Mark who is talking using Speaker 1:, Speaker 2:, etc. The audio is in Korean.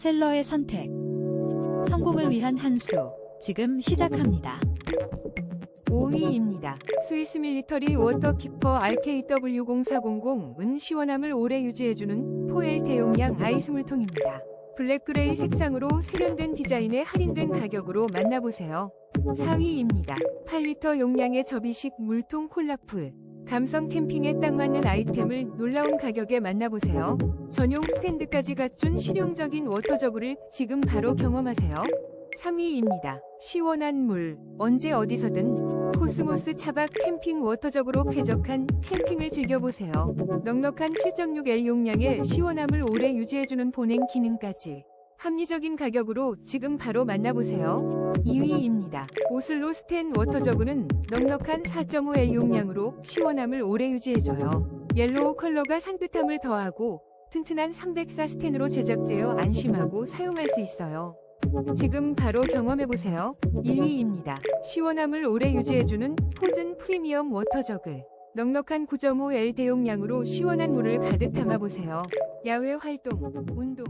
Speaker 1: 셀러의 선택. 성공을 위한 한 수. 지금 시작합니다.
Speaker 2: 5위입니다. 스위스 밀리터리 워터키퍼 RKW0400은 시원함을 오래 유지해주는 포엘 대용량 아이스 물통입니다. 블랙그레이 색상으로 세련된 디자인에 할인된 가격으로 만나보세요. 4위입니다. 8리터 용량의 접이식 물통 콜라프. 감성 캠핑에 딱 맞는 아이템을 놀라운 가격에 만나보세요. 전용 스탠드까지 갖춘 실용적인 워터저구를 지금 바로 경험하세요. 3위입니다. 시원한 물, 언제 어디서든 코스모스 차박 캠핑 워터적으로 쾌적한 캠핑을 즐겨보세요. 넉넉한 7.6L 용량의 시원함을 오래 유지해주는 보냉 기능까지 합리적인 가격으로 지금 바로 만나보세요. 2위입니다. 오슬로 스텐 워터 저구는 넉넉한 4.5L 용량으로 시원함을 오래 유지해줘요. 옐로우 컬러가 산뜻함을 더하고 튼튼한 304 스텐으로 제작되어 안심하고 사용할 수 있어요. 지금 바로 경험해보세요. 1위입니다. 시원함을 오래 유지해주는 포즌 프리미엄 워터 저글. 넉넉한 9.5L 대용량으로 시원한 물을 가득 담아보세요. 야외 활동, 운동,